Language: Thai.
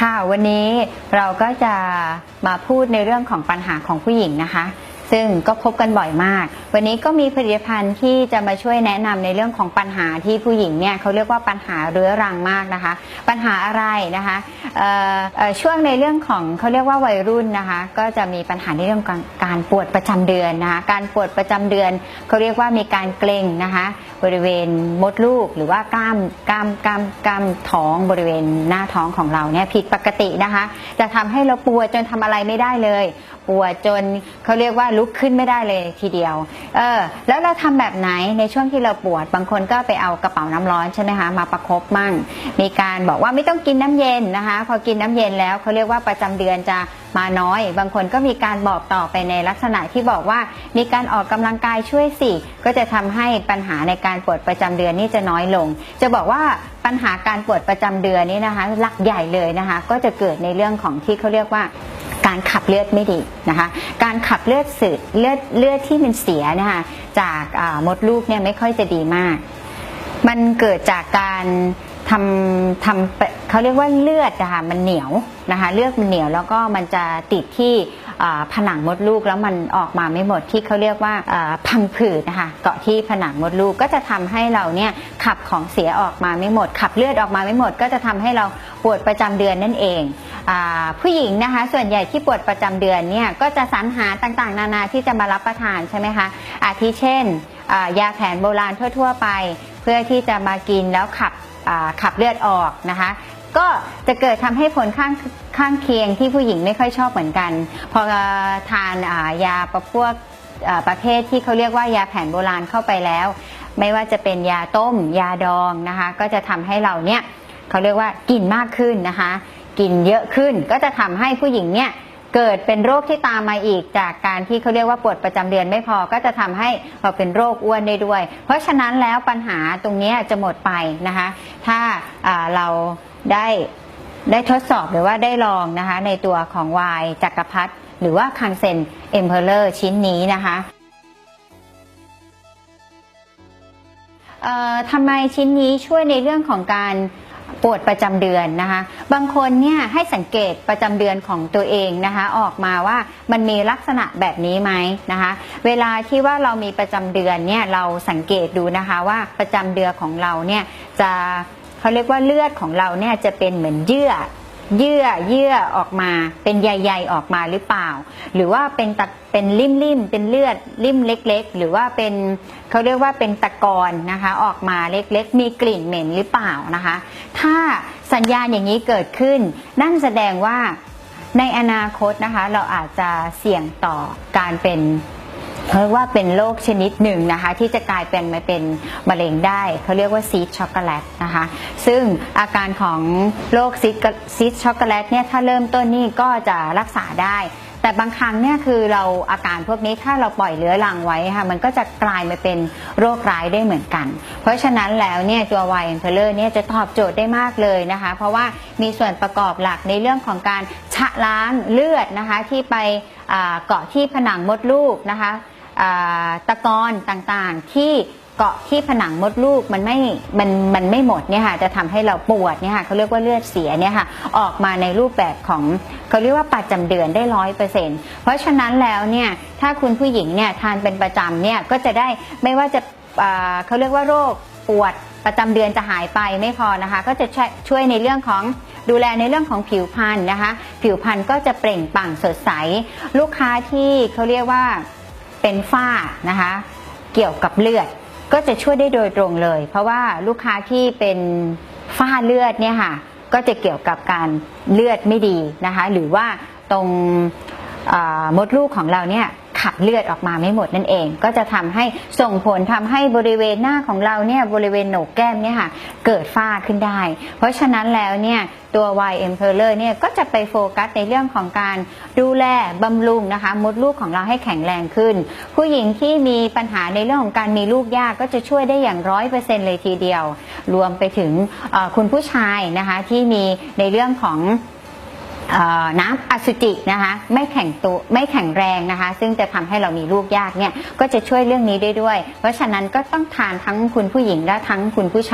ค่ะวันนี้เราก็จะมาพูดในเรื่องของปัญหาของผู้หญิงนะคะ ซึ่งก็พบกันบ่อยมาก วันนี้ก็มีผลิตภัณฑ์ที่จะมาช่วยแนะนำในเรื่องของปัญหาที่ผู้หญิงเนี่ยเขาเรียกว่าปัญหาเรื้อรังมากนะคะ ปัญหาอะไรนะคะเอ่อเอ่อช่วงในเรื่องของเขาเรียกว่าวัยรุ่นนะคะ ก็จะมีปัญหาในเรื่องการปวดประจำเดือนนะคะการปวดประจำเดือนเขาเรียกว่ามีการเกร็งนะคะบริเวณมดลูกหรือว่ากล้ามกล้ามกล้ามกล้ามท้องบริเวณหน้าท้องของเราเนี่ยผิดปกตินะคะ จะทำให้เราปวดจนทำอะไรไม่ได้เลย ปวดจนเขาเรียกว่าลุกขึ้นไม่ได้เลยทีเดียว เออ แล้วเราทำแบบไหนในช่วงที่เราปวด บางคนก็ไปเอากระเป๋าน้ำร้อนใช่ไหมคะมาประคบมั่ง มีการบอกว่าไม่ต้องกินน้ำเย็นนะคะ พอกินน้ำเย็นแล้วเขาเรียกว่าประจำเดือนจะมาน้อย บางคนก็มีการบอกต่อไปในลักษณะที่บอกว่า มีการออกกำลังกายช่วยสิก็จะทำให้ปัญหาในการปวดประจำเดือนนี่จะน้อยลง จะบอกว่าปัญหาการปวดประจำเดือนนี่นะคะ หลักใหญ่เลยนะคะ ก็จะเกิดในเรื่องของที่เขาเรียกว่า การขับเลือดไม่ดีนะคะ การขับเลือดสืดเลือดเลือดที่มันเสียนะคะจากมดลูกเนี่ยไม่ค่อยจะดีมาก มันเกิดจากการทำทำเขาเรียกว่าเลือดนะคะมันเหนียวนะคะเลือดมันเหนียวแล้วก็มันจะติดที่ ผนังมดลูกแล้วมันออกมาไม่หมดที่เขาเรียกว่าพังผืดนะคะเกาะที่ผนังมดลูกก็จะทำให้เราเนี่ยขับของเสียออกมาไม่หมด ขับเลือดออกมาไม่หมด ก็จะทำให้เราปวดประจำเดือนนั่นเองอผู้หญิงนะคะส่วนใหญ่ที่ปวดประจำเดือนเนี่ยก็จะสรรหาต่างๆ นานาที่จะมารับประทานใช่ไหมคะอาทิเช่นยาแผนโบราณทั่ว ๆ ไป เพื่อที่จะมากินแล้วขับขับเลือดออกนะคะ ก็จะเกิดทำให้ผลข้างข้างเคียงที่ผู้หญิงไม่ค่อยชอบเหมือนกัน พอทานยาประพวกประเภทที่เขาเรียกว่ายาแผนโบราณเข้าไปแล้ว ไม่ว่าจะเป็นยาต้ม ยาดองนะคะ ก็จะทำให้เราเนี่ยเขาเรียกว่ากินมากขึ้นนะคะ กินเยอะขึ้นก็จะทำให้ผู้หญิงเนี่ย เกิดเป็นโรคที่ตามมาอีกจากการที่เขาเรียกว่าปวดประจำเดือนไม่พอก็จะทำให้เราเป็นโรคอ้วนได้ด้วย เพราะฉะนั้นแล้วปัญหาตรงนี้จะหมดไปนะคะ ถ้าเราได้ได้ทดสอบหรือว่าได้ลองนะคะ ในตัวของวายจักรพรรดิหรือว่าคังเซนเอ็มเพลเลอร์ชิ้นนี้นะคะทำไมชิ้นนี้ช่วยในเรื่องของการปวดประจำเดือนนะคะ บางคนเนี่ยให้สังเกตประจำเดือนของตัวเองนะคะ ออกมาว่ามันมีลักษณะแบบนี้ไหมนะคะ เวลาที่ว่าเรามีประจำเดือนเนี่ยเราสังเกตดูนะคะว่าประจำเดือนของเราเนี่ยจะเขาเรียกว่าเลือดของเราเนี่ยจะเป็นเหมือนเยื่อ เยื่อเยื่อออกมา เป็นใยๆออกมาหรือเปล่า หรือว่าเป็นตะเป็นริ่มๆเป็นเลือดริ่มเล็ก ๆ หรือว่าเป็นเขาเรียกว่าเป็นตะกอนนะคะ ออกมาเล็กๆ มีกลิ่นเหม็นหรือเปล่านะคะ ถ้าสัญญาณอย่างนี้เกิดขึ้น นั่นแสดงว่าในอนาคตนะคะ เราอาจจะเสี่ยงต่อการเป็น เพราะว่าเป็นโรคชนิดหนึ่งนะคะ ที่จะกลายเป็นมาเป็นมะเร็งได้เขาเรียกว่าซีดช็อกโกแลตนะคะซึ่งอาการของโรคซีดซีดช็อกโกแลตเนี่ยถ้าเริ่มต้นนี่ก็จะรักษาได้แต่บางครั้งเนี่ยคือเราอาการพวกนี้ถ้าเราปล่อยเลื้อรังไว้ค่ะมันก็จะกลายมาเป็นโรคร้ายได้เหมือนกัน เพราะฉะนั้นแล้วเนี่ยตัวไวน์เอมเพลเลอร์เนี่ยจะตอบโจทย์ได้มากเลยนะคะ เพราะว่ามีส่วนประกอบหลักในเรื่องของการชะล้างเลือดนะคะที่ไปเกาะที่ผนังมดลูกนะคะ ตะกอนต่างๆ ที่เกาะที่ผนังมดลูกมันไม่ มัน มันไม่หมดเนี่ยค่ะ จะทำให้เราปวดเนี่ยค่ะเขาเรียกว่าเลือดเสียเนี่ยค่ะ ออกมาในรูปแบบของเขาเรียกว่าประจำเดือนได้ร้อยเปอร์เซ็นต์เพราะฉะนั้นแล้วเนี่ย ถ้าคุณผู้หญิงเนี่ยทานเป็นประจำเนี่ย ก็จะได้ไม่ว่าจะเขาเรียกว่าโรคปวดประจำเดือนจะหายไปไม่พอนะคะ ก็จะช่วยช่วยในเรื่องของดูแลในเรื่องของผิวพรรณนะคะ ผิวพรรณก็จะเปล่งปลั่งสดใส ลูกค้าที่เขาเรียกว่า เป็นฝ้านะคะ เกี่ยวกับเลือดก็จะช่วยได้โดยตรงเลย เพราะว่าลูกค้าที่เป็นฝ้าเลือดเนี่ยค่ะก็จะเกี่ยวกับการเลือดไม่ดีนะคะ หรือว่าตรงมดลูกของเราเนี่ย ขับเลือดออกมาไม่หมดนั่นเอง ก็จะทำให้ส่งผลทำให้บริเวณหน้าของเราเนี่ยบริเวณโหนกแก้มเนี่ยค่ะเกิดฝ้าขึ้นได้ เพราะฉะนั้นแล้วเนี่ยตัว Y e m p e r l e r เนี่ยก็จะไปโฟกัสในเรื่องของการดูแลบำรุงนะคะมดลูกของเราให้แข็งแรงขึ้น ผู้หญิงที่มีปัญหาในเรื่องของการมีลูกยากก็จะช่วยได้อย่างร้อยเปอร์เซ็นเลยทีเดียว รวมไปถึงคุณผู้ชายนะคะที่มีในเรื่องของ น้ำอสุจินะคะไม่แข็งตัวไม่แข็งแรงนะคะ ซึ่งจะทำให้เรามีลูกยากเนี่ยก็จะช่วยเรื่องนี้ได้ด้วย เพราะฉะนั้นก็ต้องทานทั้งคุณผู้หญิงและทั้งคุณผู้ชาย